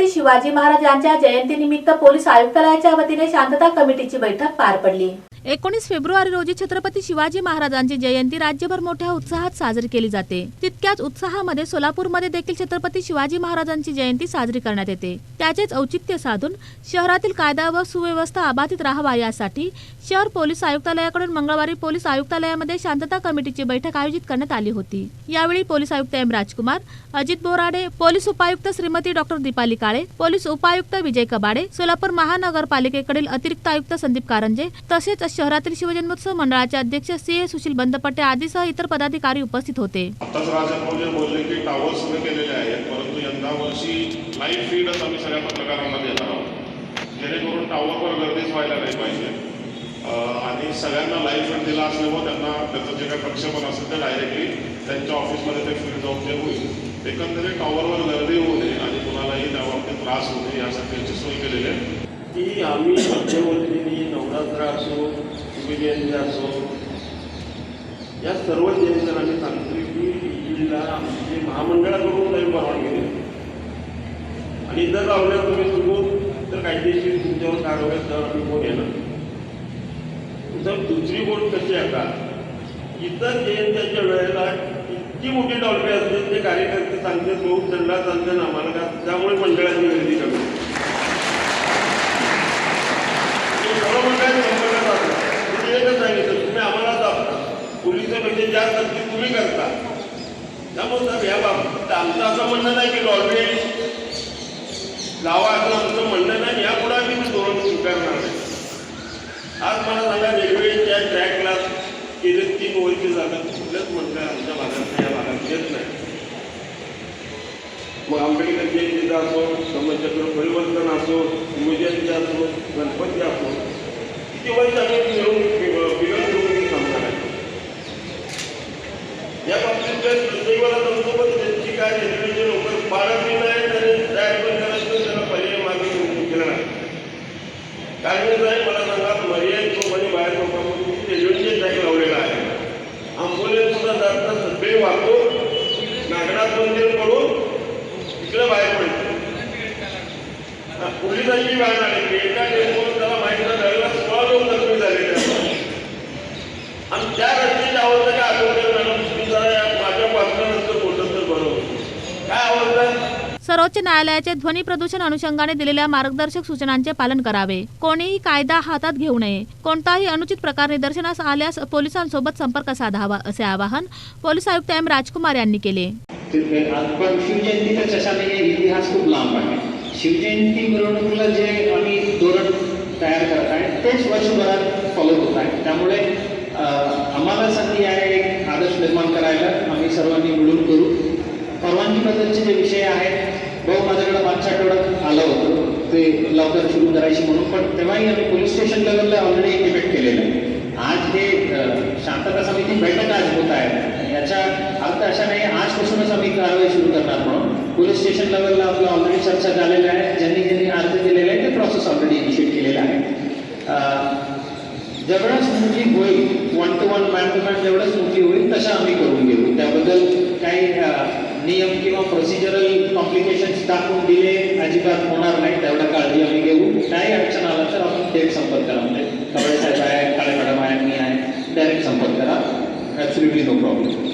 छत्रपती शिवाजी महाराज यांच्या जयंतीनिमित्त पोलीस आयुक्तालयाच्या वतीने शांतता कमिटीची बैठक पार पडली. एकोणीस फेब्रुवारी रोजी छत्रपती शिवाजी महाराजांची जयंती राज्यभर मोठ्या उत्साहात साजरी केली जाते. तितक्याच उत्साहामध्ये सोलापूरमध्ये देखील छत्रपती शिवाजी महाराजांची जयंती साजरी करण्यात येते. त्याचेच औचित्य साधून शहरातील कायदा व सुव्यवस्था अबाधित राहावा यासाठी शहर पोलीस आयुक्तालयाकडून मंगळवारी पोलीस आयुक्तालयामध्ये शांतता कमिटीची बैठक आयोजित करण्यात आली होती. यावेळी पोलीस आयुक्त एम राजकुमार अजित बोराडे पोलीस उपायुक्त श्रीमती डॉक्टर दीपाली काळे पोलीस उपायुक्त विजय कबाडे सोलापूर महानगरपालिकेकडील अतिरिक्त आयुक्त संदीप कारंजे तसेच शहरातील शिवजन्मोत्सव मंडळाचे अध्यक्ष सी ए सुशील बंदपट्टे आदीसह इतर पदाधिकारी उपस्थित होते. आताच राजन बोलले की टावर्स उभे केलेले आहेत परंतु यंदा वर्षी लाईव्ह फीडच आम्ही सगळ्या पत्रकारांना देणार आहोत. जेणेकरून टावरवर गर्दीच व्हायला नाही पाहिजे. आणि सगळ्यांना लाईव्ह फीड दिला असल्यामुळे त्यांना त्याचं जे काही प्रक्षेपण असेल ते डायरेक्टली त्यांच्या ऑफिसमध्ये ते फीड जाऊन ते होईल एकंदरीत टॉवरवर गर्दी होऊ नये आणि कुणालाही त्या बाबतीत त्रास होऊ नये यासाठी याची सोय केलेली आहे. की आम्ही मध्यवर्तींनी नवरात्र असो शिवजयंती असो. या सर्व जयंत्यांना सांगितले की ईडला म्हणजे महामंडळाकडून काही परवानगी दिली. आणि जर लावल्या तुम्ही चुकून तर कायदेशीर तुमच्यावर कारवाई तर आम्ही कोण येणार? तर दुसरी गोष्ट कशी आहे का इतर जयंत्याच्या वेळेला इतकी मोठी डॉल्फी असते ते कार्यकर्ते सांगते लोक त्यांना सांगते ना आम्हाला का? त्यामुळे मंडळाची गर्दी कमी होते. सर्व मंडळात संपर्कात असतात. तुम्ही एकच सांगितलं तुम्ही आम्हाला दाबता विचार नक्की तुम्ही करता. त्यामुळे साहेब या बाबतीत आमचं असं म्हणणं नाही की लॉलवे लावा असं आमचं म्हणणं नाही. यापुढे आम्ही ते धोरण स्वीकारणार नाही. आज मला सांगा रेल्वेच्या ट्रॅकला गेले तीन वर्ष झालं कुठल्याच मंडळ आमच्या भागात या भागात येत नाही. मग आंबेडकर जयंतीचा असो समाजचक्र परिवर्तन असो शिवजयंती असो गणपती असो किती वर्ष आम्ही पण त्यांची काय रेल्वेचे लोक नाही त्याला पर्याय मागे केला नाही. कारण साहेब मला सांगा मर्यादित लोकांनी बाहेर लोकांमध्ये म्हणजे रेल्वेचे ट्रॅक लावलेला आहे. आंबोलीत सुद्धा जाता सगळे वाहतो नागनाथ मंदिर पडून तिकडे बाहेर पडते पोलिसांची वाहन आली एका टेम्पोवर त्याला माहिती न झालेला सोळा लोक जखमी झालेले आहेत. आणि त्या रस्त्याची अवस्था काय आठवते मॅडम तुम्ही जरा या माझ्या वाचल्यानंतर बोलत तर बरं होतं. काय अवस्था आहे? सर्वोच्च न्यायालयाचे ध्वनी प्रदूषण अनुषंगाने दिलेल्या मार्गदर्शक सूचनांचे पालन करावे. कोणीही कायदा हातात घेऊ नये. कोणताही अनुचित प्रकार निदर्शनास आल्यास पोलिसांसोबत संपर्क साधावा असे आवाहन पोलीस आयुक्त एम. राजकुमार यांनी केले. ते- पण इतिहास खूप लांब आहे. शिवजयंती मिरवणुकीला जे आम्ही धोरण तयार करत आहे तेच वर्षभरात फॉलो होत आहे. त्यामुळे आम्हाला संधी आहे एक आदर्श निर्माण करायला. आम्ही सर्वांनी मिळून करू. परवानगीबद्दलचे जे विषय आहेत भाऊ माझ्याकडे मागच्या आठवड्यात आलं होतं. ते लवकर सुरू करायची म्हणून. पण तेव्हाही आम्ही पोलीस स्टेशन लेवलला ऑलरेडी इफेक्ट केलेलं आहे. आज हे शांतता समिती बैठक आज होत आहे. याचा अर्थ असा नाही आजपासूनच आम्ही कारवाई सुरू करणार म्हणून. पोलीस स्टेशन लेवलला आपलं ऑलरेडी चर्चा झालेलं आहे. ज्यांनी ज्यांनी अर्ज दिलेला आहे ते प्रोसेस ऑलरेडी इनिशिएट केलेला आहे. जेवढा जेवढं स्मूथली होईल. One two one man two man जेवढं स्मूथली होईल तशा आम्ही करून घेऊ. त्याबद्दल नियम किंवा प्रोसिजरल कॉम्प्लिकेशन्स टाकून दिले अजिबात होणार नाही तेवढा काळजी आम्ही घेऊ. काही अडचण आला तर आपण थेट संपर्क करा. म्हणजे कपडे साहेब आहे काळे मॅडम आहे मी आहे डायरेक्ट संपर्क करा. Absolutely no problem